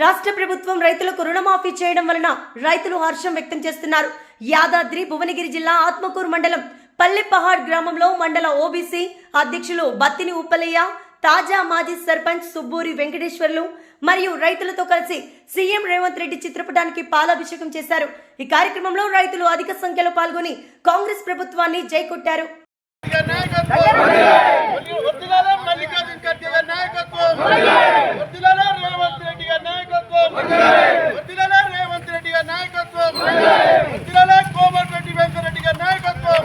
రాష్ట్ర ప్రభుత్వం రైతులకు రుణమాఫీ చేయడం వలన రైతులు హర్షం వ్యక్తం చేస్తున్నారు. యాదాద్రి భువనగిరి జిల్లా ఆత్మకూరు మండలం పల్లెపహాడ్ గ్రామంలో మండల ఓబీసీ అధ్యక్షులు బత్తిని ఉప్పలయ్య తాజా మాజీ సర్పంచ్ సుబ్బూరి వెంకటేశ్వర్లు మరియు రైతులతో కలిసి సీఎం రేవంత్ రెడ్డి చిత్రపటానికి పాలాభిషేకం చేశారు. ఈ కార్యక్రమంలో రైతులు అధిక సంఖ్యలో పాల్గొని కాంగ్రెస్ ప్రభుత్వాన్ని జైకొట్టారు.